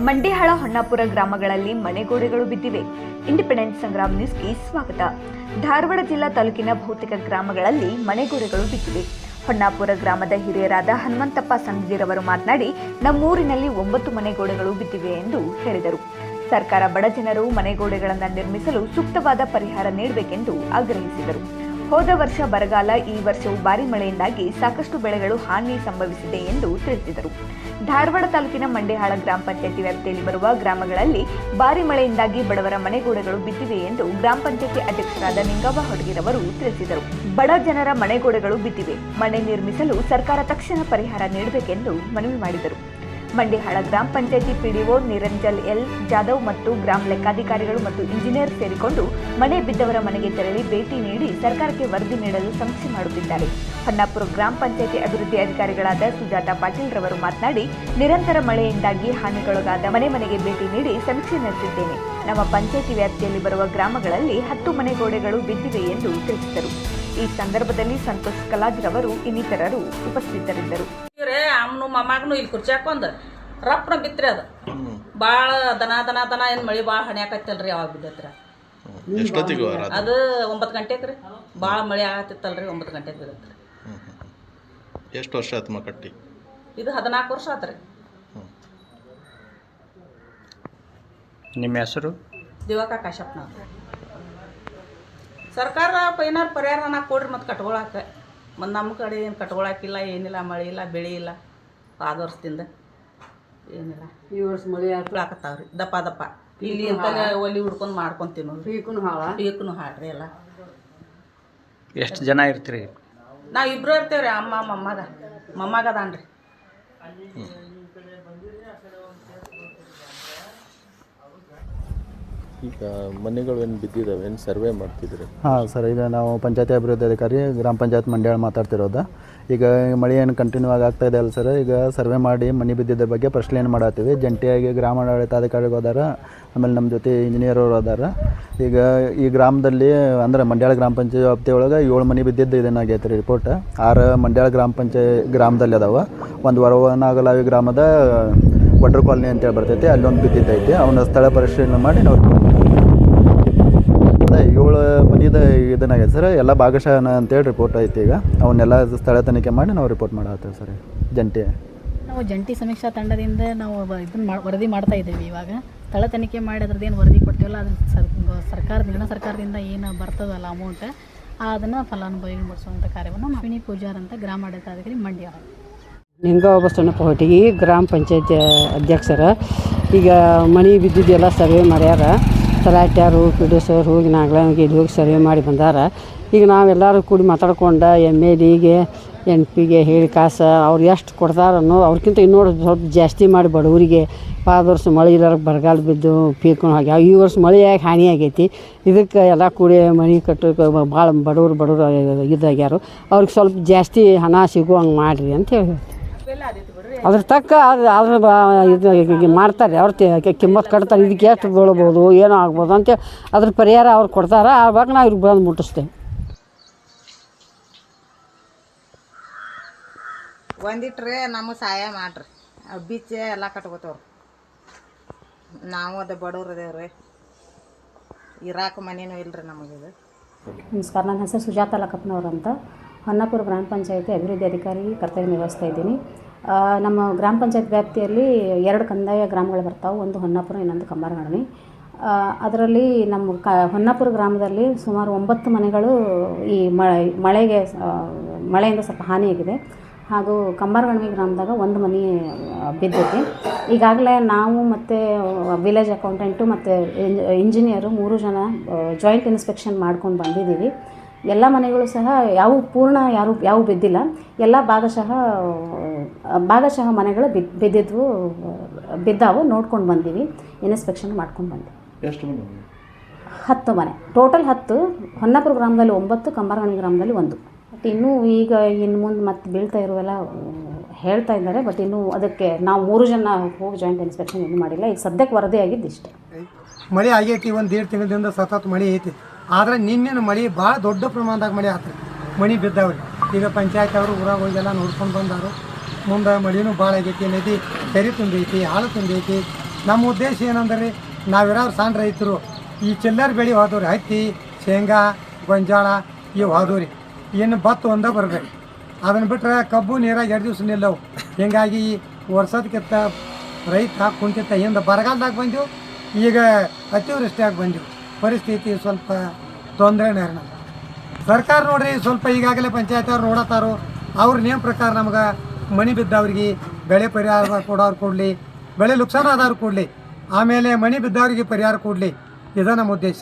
ಮಂಡೇಹಾಳ ಹೊನ್ನಾಪುರ ಗ್ರಾಮಗಳಲ್ಲಿ ಮನೆಗೋಡೆಗಳು ಬಿದ್ದಿವೆ. ಇಂಡಿಪೆಂಡೆನ್ಸ್ ಸಂಗ್ರಾಮ್ ನ್ಯೂಸ್ಗೆ ಸ್ವಾಗತ. ಧಾರವಾಡ ಜಿಲ್ಲಾ ತಾಲೂಕಿನ ಭೌತಿಕ ಗ್ರಾಮಗಳಲ್ಲಿ ಮನೆಗೋಡೆಗಳು ಬಿದ್ದಿವೆ. ಹೊನ್ನಾಪುರ ಗ್ರಾಮದ ಹಿರಿಯರಾದ ಹನುಮಂತಪ್ಪ ಸಂದಿರವರು ಮಾತನಾಡಿ, ನಮ್ಮೂರಿನಲ್ಲಿ ಒಂಬತ್ತು ಮನೆಗೋಡೆಗಳು ಬಿದ್ದಿವೆ ಎಂದು ಹೇಳಿದರು. ಸರ್ಕಾರ ಬಡ ಜನರು ಮನೆಗೋಡೆಗಳನ್ನು ನಿರ್ಮಿಸಲು ಸೂಕ್ತವಾದ ಪರಿಹಾರ ನೀಡಬೇಕೆಂದು ಆಗ್ರಹಿಸಿದರು. ಹೋದ ವರ್ಷ ಬರಗಾಲ ಈ ವರ್ಷವೂ ಭಾರಿ ಮಳೆಯಿಂದಾಗಿ ಸಾಕಷ್ಟು ಬೆಳೆಗಳು ಹಾನಿ ಸಂಭವಿಸಿದೆ ಎಂದು ತಿಳಿಸಿದರು. ಧಾರವಾಡ ತಾಲೂಕಿನ ಮಂಡೇಹಾಳ ಗ್ರಾಮ ಪಂಚಾಯತಿ ವ್ಯಾಪ್ತಿಯಲ್ಲಿ ಬರುವ ಗ್ರಾಮಗಳಲ್ಲಿ ಭಾರಿ ಮಳೆಯಿಂದಾಗಿ ಬಡವರ ಮನೆಗೋಡೆಗಳು ಬಿದ್ದಿವೆ ಎಂದು ಗ್ರಾಮ ಪಂಚಾಯತಿ ಅಧ್ಯಕ್ಷರಾದ ನಿಂಗವ್ವ ಹೊಡಗಿರವರು ತಿಳಿಸಿದರು. ಬಡ ಜನರ ಮನೆಗೋಡೆಗಳು ಬಿದ್ದಿವೆ. ಮನೆ ನಿರ್ಮಿಸಲು ಸರ್ಕಾರ ತಕ್ಷಣ ಪರಿಹಾರ ನೀಡಬೇಕೆಂದು ಮನವಿ ಮಾಡಿದರು. ಮಂಡೇಹಾಳ ಗ್ರಾಮ ಪಂಚಾಯಿತಿ ಪಿಡಿಒ ನಿರಂಜಲ್ ಎಲ್ ಜಾಧವ್ ಮತ್ತು ಗ್ರಾಮ ಲೆಕ್ಕಾಧಿಕಾರಿಗಳು ಮತ್ತು ಇಂಜಿನಿಯರ್ ಸೇರಿಕೊಂಡು ಮನೆ ಬಿದ್ದವರ ಮನೆಗೆ ತೆರಳಿ ಭೇಟಿ ನೀಡಿ ಸರ್ಕಾರಕ್ಕೆ ವರದಿ ನೀಡಲು ಸಮೀಕ್ಷೆ ಮಾಡುತ್ತಿದ್ದಾರೆ. ಹೊನ್ನಾಪುರ ಗ್ರಾಮ ಪಂಚಾಯತಿ ಅಭಿವೃದ್ಧಿ ಅಧಿಕಾರಿಗಳಾದ ಸುಜಾತ ಪಾಟೀಲ್ ರವರು ಮಾತನಾಡಿ, ನಿರಂತರ ಮಳೆಯಿಂದಾಗಿ ಹಾನಿಗೊಳಗಾದ ಮನೆ ಮನೆಗೆ ಭೇಟಿ ನೀಡಿ ಸಮೀಕ್ಷೆ ನಡೆಸಿದ್ದೇನೆ. ನಮ್ಮ ಪಂಚಾಯತಿ ವ್ಯಾಪ್ತಿಯಲ್ಲಿ ಬರುವ ಗ್ರಾಮಗಳಲ್ಲಿ ಹತ್ತು ಮನೆ ಗೋಡೆಗಳು ಬಿದ್ದಿವೆ ಎಂದು ತಿಳಿಸಿದರು. ಈ ಸಂದರ್ಭದಲ್ಲಿ ಸಂತೋಷ್ ಕಲಾಜ್ರವರು ಇನ್ನಿತರರು ಉಪಸ್ಥಿತರಿದ್ದರು. ಇವ್ರೆ ಅಮ್ಮನು ಮಮ್ಮಗನು ಇಲ್ಲಿ ಕುರ್ಚಿ ಹಾಕೊಂಡ್ ರಪ್ಪನ ಬಿತ್ರಿ ಅದು. ಭಾಳ ದನ ದನ ದನ ಏನು ಮಳೆ ಭಾಳ ಹಣ್ಯಾಕತ್ತಲ್ರಿ ಅವಾಗ ಬಿದ್ದೈತ್ರಿ. ಎಷ್ಟೊತ್ತಿಗೆ ಅದು ಒಂಬತ್ತು ಗಂಟೆಗೆ ರೀ. ಭಾಳ ಮಳೆ ಆಗತ್ತಿತ್ತಲ್ರಿ ಒಂಬತ್ತು ಗಂಟೆಗೆ ಬಿದ್ದತ್ರ. ಎಷ್ಟು ವರ್ಷ ಆತ್ಮ ಕಟ್ಟಿ? ಇದು ಹದಿನಾಲ್ಕು ವರ್ಷ ಆತ್ರಿ ನಿಮ್ಮ ಹೆಸರು? ದಿವಾಕ ಕಾಶಪ್ಪನ ಸರ್ಕಾರ ಏನಾರು ಪರಿಹಾರನ ನಾ ಕೊಡ್ರಿ ಮತ್ತೆ ಕಟ್ಕೊಳಕ್ಕೆ. ಮತ್ತು ನಮ್ಮ ಕಡೆ ಏನು ಕಟ್ಕೊಳಕ್ಕಿಲ್ಲ ಏನಿಲ್ಲ ಮಳೆ ಇಲ್ಲ ಬೆಳೆ ಇಲ್ಲ. ಆದ ವರ್ಷದಿಂದ ಏನಿಲ್ಲ. ಈ ವರ್ಷ ಮಳೆ ಹಾಕತ್ತಾವ ರೀ ದಪ್ಪ ದಪ್ಪ. ಇಲ್ಲಿ ಅಂತ ಒಲಿ ಹುಡ್ಕೊಂಡು ಮಾಡ್ಕೊಂತೀವಿ ನೋಡ್ರಿ. ಈಕೂ ಹಾಳ. ಪೀಕುನು ಹಾಡ್ರಿ ಎಲ್ಲ. ಎಷ್ಟು ಜನ ಇರ್ತೀರಿ? ನಾವು ಇಬ್ಬರೂ ಇರ್ತೀವಿ ರೀ ಅಮ್ಮ ಮೊಮ್ಮಗ. ಮೊಮ್ಮಗ ಅದಾನ್ರಿ ಈಗ ಮನೆಗಳು ಏನು ಬಿದ್ದಿದ್ದಾವೆ ಏನು ಸರ್ವೆ ಮಾಡ್ತಿದ್ರಿ ಹಾಂ, ಸರ್, ಈಗ ನಾವು ಪಂಚಾಯತಿ ಅಭಿವೃದ್ಧಿ ಅಧಿಕಾರಿ, ಗ್ರಾಮ ಪಂಚಾಯತ್ ಮಂಡ್ಯಾಳ ಮಾತಾಡ್ತಿರೋದು. ಈಗ ಮಳೆ ಏನು ಕಂಟಿನ್ಯೂ ಆಗಿ ಆಗ್ತಾ ಇದೆ ಅಲ್ಲ ಸರ್ ಈಗ ಸರ್ವೆ ಮಾಡಿ ಮನೆ ಬಿದ್ದಿದ್ದ ಬಗ್ಗೆ ಪರಿಶೀಲನೆ ಮಾಡತ್ತೀವಿ? ಜಂಟಿಯಾಗಿ ಗ್ರಾಮ ಆಡಳಿತಾಧಿಕಾರಿಗಳು ಹೋದಾರ, ಆಮೇಲೆ ನಮ್ಮ ಜೊತೆ ಇಂಜಿನಿಯರ್ ಅವರು ಅದಾರ ಈಗ ಈ ಗ್ರಾಮದಲ್ಲಿ, ಅಂದ್ರೆ ಮಂಡ್ಯಾಳ ಗ್ರಾಮ ಪಂಚಾಯತ್ ವ್ಯಾಪ್ತಿಯೊಳಗೆ ಏಳು ಮನೆ ಬಿದ್ದಿದ್ದು ಇದನ್ನಾಗೈತೆ ರೀ ರಿಪೋರ್ಟ್ ಆರು ಮಂಡ್ಯಾಳ ಗ್ರಾಮ ಪಂಚಾಯತ್ ಗ್ರಾಮದಲ್ಲಿ ಅದಾವೆ. ಒಂದು ವರವನಾಗಲಾವಿ ಗ್ರಾಮದ ವಡ್ರ್ ಕಾಲನಿ ಅಂತೇಳಿ ಬರ್ತೈತಿ, ಅಲ್ಲೊಂದು ಬಿದ್ದಿದ್ದೈತಿ. ಅವನ ಸ್ಥಳ ಪರಿಶೀಲನೆ ಮಾಡಿ ನಾವು ಏಳು ಮನಿದ ಇದನ್ನಾಗೈತೆ ಸರ್. ಎಲ್ಲ ಭಾಗಶಃ ಅಂತೇಳಿ ರಿಪೋರ್ಟ್ ಐತಿ ಈಗ. ಅವನ್ನೆಲ್ಲ ಸ್ಥಳ ತನಿಖೆ ಮಾಡಿ ನಾವು ರಿಪೋರ್ಟ್ ಮಾಡತ್ತೇವೆ ಸರ್ ಜಂಟಿ. ನಾವು ಜಂಟಿ ಸಮೀಕ್ಷಾ ತಂಡದಿಂದ ನಾವು ಇದನ್ನು ಮಾ ವರದಿ ಮಾಡ್ತಾ ಇದ್ದೇವೆ ಇವಾಗ. ಸ್ಥಳ ತನಿಖೆ ಮಾಡಿ ಅದ್ರದ್ದು ಏನು ವರದಿ ಕೊಡ್ತೀವಲ್ಲ ಅದ್ರ ಸರ್ ಸರ್ಕಾರದ ಸರ್ಕಾರದಿಂದ ಏನು ಬರ್ತದಲ್ಲ ಅಮೌಂಟ್ ಅದನ್ನು ಫಲಾನುಭವಿ ಮಾಡಿಸುವಂಥ ಕಾರ್ಯವನ್ನು ಅಶ್ವಿನಿ ಪೂಜಾರ್ ಅಂತ ಗ್ರಾಮ ಗ್ರಾಮಾಡಳಿತಾಧಿಕಾರಿ ಮಂಡ್ಯ ನಿಂಗವ್ವ ಬಸವಣ್ಣಪ್ಪ ಹೊಟ್ಟಿಗೆ ಗ್ರಾಮ ಪಂಚಾಯತಿ ಅಧ್ಯಕ್ಷರ ಈಗ ಮನೆ ಬಿದ್ದಿದ್ದೆಲ್ಲ ಸರ್ವೆ ಮಾಡ್ಯಾರ. ತಲಾಟ್ಯಾರು ಪಿ ಡಿ ಸರ್ ಹೋಗಿ ನಾಗಲಾಂಗಿ ಇಲ್ಲಿ ಹೋಗಿ ಸರ್ವೆ ಮಾಡಿ ಬಂದಾರ. ಈಗ ನಾವೆಲ್ಲರೂ ಕೂಡಿ ಮಾತಾಡ್ಕೊಂಡು ಎಂ ಎಲ್ ಎಗೆ ಎನ್ ಪಿಗೆ ಹೇಳಿ ಕಾಸ, ಅವ್ರು ಎಷ್ಟು ಕೊಡ್ತಾರನ್ನೋ ಅವ್ರಿಗಿಂತ ಇನ್ನೂರು ಸ್ವಲ್ಪ ಜಾಸ್ತಿ ಮಾಡಿ ಬಡವರಿಗೆ. ಪಾದ ವರ್ಷ ಮಳೆ ಇಲ್ಲಾರ ಬರಗಾಲ ಬಿದ್ದು ಪೀಕೊಂಡು ಹೋಗ್ಯಾವ ಈ ವರ್ಷ ಮಳೆಯಾಗಿ ಹಾನಿ ಆಗೈತಿ? ಇದಕ್ಕೆ ಎಲ್ಲ ಕೂಡಿ ಮನೆ ಕಟ್ಟೋಕೆ ಭಾಳ ಬಡವರು ಬಡವರು ಇದಾಗ್ಯಾರು. ಅವ್ರಿಗೆ ಸ್ವಲ್ಪ ಜಾಸ್ತಿ ಹಣ ಸಿಗುವಂಗೆ ಮಾಡಿರಿ ಅಂತ ಹೇಳಿ ಅದ್ರ ತಕ್ಕ ಅದು ಅದ್ರ ಇದು ಮಾಡ್ತಾರೆ ಅವ್ರು ಕಿಮ್ಮತ್ ಕಿಮ್ಮತ್ತು ಕಟ್ತಾರೆ ಇದಕ್ಕೆ ಎಷ್ಟು ಬೀಳ್ಬೋದು ಏನೋ ಆಗ್ಬೋದು ಅಂತ ಅದ್ರ ಪರಿಹಾರ ಅವ್ರು ಕೊಡ್ತಾರೆ ಆವಾಗ ನಾವು ಇವ್ರಿಗೆ ಬಂದು ಮುಟ್ಟಿಸ್ತೇವೆ ಬಂದಿಟ್ರೆ ನಮಗೆ ಸಹಾಯ ಮಾಡ್ರಿ. ಬೀಚ ಎಲ್ಲ ಕಟ್ಕೋತವ್ರು. ನಾವು ಅದ ಬಡವ್ರು ಅದೇವ್ರಿ. ಇರಾಕ ಮನೇನೂ ಇಲ್ರಿ ನಮಗಿದು ನಮಸ್ಕಾರ ನನ್ನ ಹೆಸರು ಸುಜಾತ ಲಕ್ಕಪ್ಪನವ್ರು ಅಂತ. ಹೊನ್ನಾಪುರ ಗ್ರಾಮ ಪಂಚಾಯತಿ ಅಭಿವೃದ್ಧಿ ಅಧಿಕಾರಿ ಕರ್ತವ್ಯ ನಿರ್ವಹಿಸ್ತಾ ಇದ್ದೀನಿ. ನಮ್ಮ ಗ್ರಾಮ ಪಂಚಾಯತ್ ವ್ಯಾಪ್ತಿಯಲ್ಲಿ ಎರಡು ಕಂದಾಯ ಗ್ರಾಮಗಳು ಬರ್ತಾವೆ. ಒಂದು ಹೊನ್ನಾಪುರ, ಇನ್ನೊಂದು ಕಂಬಾರಗಣಿ. ಅದರಲ್ಲಿ ನಮ್ಮ ಕ, ಹೊನ್ನಾಪುರ ಗ್ರಾಮದಲ್ಲಿ ಸುಮಾರು ಒಂಬತ್ತು ಮನೆಗಳು ಈ ಮಳೆ, ಮಳೆಗೆ ಮಳೆಯಿಂದ ಸ್ವಲ್ಪ ಹಾನಿಯಾಗಿದೆ. ಹಾಗೂ ಕಂಬಾರಗಣಿ ಗ್ರಾಮದಾಗ ಒಂದು ಮನೆ ಬಿದ್ದೈತಿ. ಈಗಾಗಲೇ ನಾವು ಮತ್ತು ವಿಲೇಜ್ ಅಕೌಂಟೆಂಟು ಮತ್ತು ಇಂಜಿನಿಯರು ಮೂರು ಜನ ಜಾಯಿಂಟ್ ಇನ್ಸ್ಪೆಕ್ಷನ್ ಮಾಡ್ಕೊಂಡು ಬಂದಿದ್ದೀವಿ. ಎಲ್ಲ ಮನೆಗಳು ಸಹ ಯಾವ ಪೂರ್ಣ ಯಾರು ಯಾವ ಬಿದ್ದಿಲ್ಲ. ಎಲ್ಲ ಭಾಗಶಃ ಭಾಗಶಃ ಮನೆಗಳು ಬಿದ್ದು ಬಿದ್ದಿದ್ವು ಬಿದ್ದಾವು ನೋಡ್ಕೊಂಡು ಬಂದೀವಿ ಇನ್ಸ್ಪೆಕ್ಷನ್ ಮಾಡ್ಕೊಂಡು ಬಂದ್ವಿ. ಎಷ್ಟು ಮನೆ ಹತ್ತು ಮನೆ. ಟೋಟಲ್ ಹತ್ತು ಹೊನ್ನಾಪುರ ಗ್ರಾಮದಲ್ಲಿ ಒಂಬತ್ತು ಕಂಬಾರಗಣಿ ಗ್ರಾಮದಲ್ಲಿ ಒಂದು. ಬಟ್ ಇನ್ನೂ ಈಗ ಇನ್ನು ಮುಂದೆ ಮತ್ತೆ ಬೀಳ್ತಾ ಇರುವೆಲ್ಲ ಹೇಳ್ತಾ ಇದ್ದಾರೆ. ಬಟ್ ಇನ್ನೂ ಅದಕ್ಕೆ ನಾವು ಮೂರು ಜನ ಹೋಗಿ ಜಾಯಿಂಟ್ ಇನ್ಸ್ಪೆಕ್ಷನ್ ಏನು ಮಾಡಿಲ್ಲ. ಈಗ ಸದ್ಯಕ್ಕೆ ವರದಿ ಆಗಿದ್ದು ಇಷ್ಟೇ. ಮಳೆ ಆಗೈತಿ ಒಂದು ದೇಡ್ ತಿಂಗಳಿಂದ ಸತತ ಮಳೆ ಐತಿ. ಆದ್ರೆ ನಿನ್ನೇನು ಮಳೆ ಭಾಳ ದೊಡ್ಡ ಪ್ರಮಾಣದಾಗ ಮಳೆ ಆತ ಮಳೆ ಬಿದ್ದಾವ್ರಿ. ಈಗ ಪಂಚಾಯತ್ ಅವರು ಊರಾಗ ಹೋಗೆಲ್ಲ ನೋಡ್ಕೊಂಡು ಬಂದಾರು. ಮುಂದೆ ಮಳೆನೂ ಭಾಳ ಆಗೈತಿ, ನದಿ ಸರಿ ತುಂಬೈತಿ ಹಾಳು ತುಂಬೈತಿ ನಮ್ಮ ಉದ್ದೇಶ ಏನಂದ್ರೆ ನಾವಿರೋ ಸಣ್ಣ ರೈತರು, ಈ ಚಿಲ್ಲರ್ ಬೆಳೆ ಹೋದವ್ರಿ, ಹತ್ತಿ, ಶೇಂಗಾ, ಗೊಂಜಾಳ, ಇವು ಹೋದವ್ರಿ. ಇನ್ನು ಭತ್ತ ಒಂದೇ ಬರಬೇಕು ಅದನ್ನು ಬಿಟ್ಟರೆ ಕಬ್ಬು ನೀರಾಗಿ ಎರಡು ದಿವಸ ನಿಲ್ಲವು. ಹಿಂಗಾಗಿ ವರ್ಷದಕ್ಕಿಂತ ರೈತ ಕುಂತಿತ್ತ ಹಿಂದೆ ಬರಗಾಲದಾಗ ಬಂದೆವು, ಈಗ ಅತಿವೃಷ್ಟಿಯಾಗಿ ಬಂದೆವು. ಪರಿಸ್ಥಿತಿ ಸ್ವಲ್ಪ ತೊಂದರೆನೇ ನಮ್ಗೆ ಸರ್ಕಾರ ನೋಡ್ರಿ ಸ್ವಲ್ಪ ಈಗಾಗಲೇ ಪಂಚಾಯತ್ ಅವ್ರು ನೋಡತ್ತಾರು. ಅವ್ರ ನಿಯಮ ಪ್ರಕಾರ ನಮ್ಗೆ ಮಣಿ ಬಿದ್ದವ್ರಿಗೆ ಬೆಳೆ ಪರಿಹಾರ ಕೊಡೋರು ಕೊಡಲಿ, ಬೆಳೆ ನುಕ್ಸಾನ ಆದವ್ರು ಕೊಡಲಿ, ಆಮೇಲೆ ಮಣಿ ಬಿದ್ದವ್ರಿಗೆ ಪರಿಹಾರ ಕೊಡಲಿ. ಇದೇ ನಮ್ಮ ಉದ್ದೇಶ.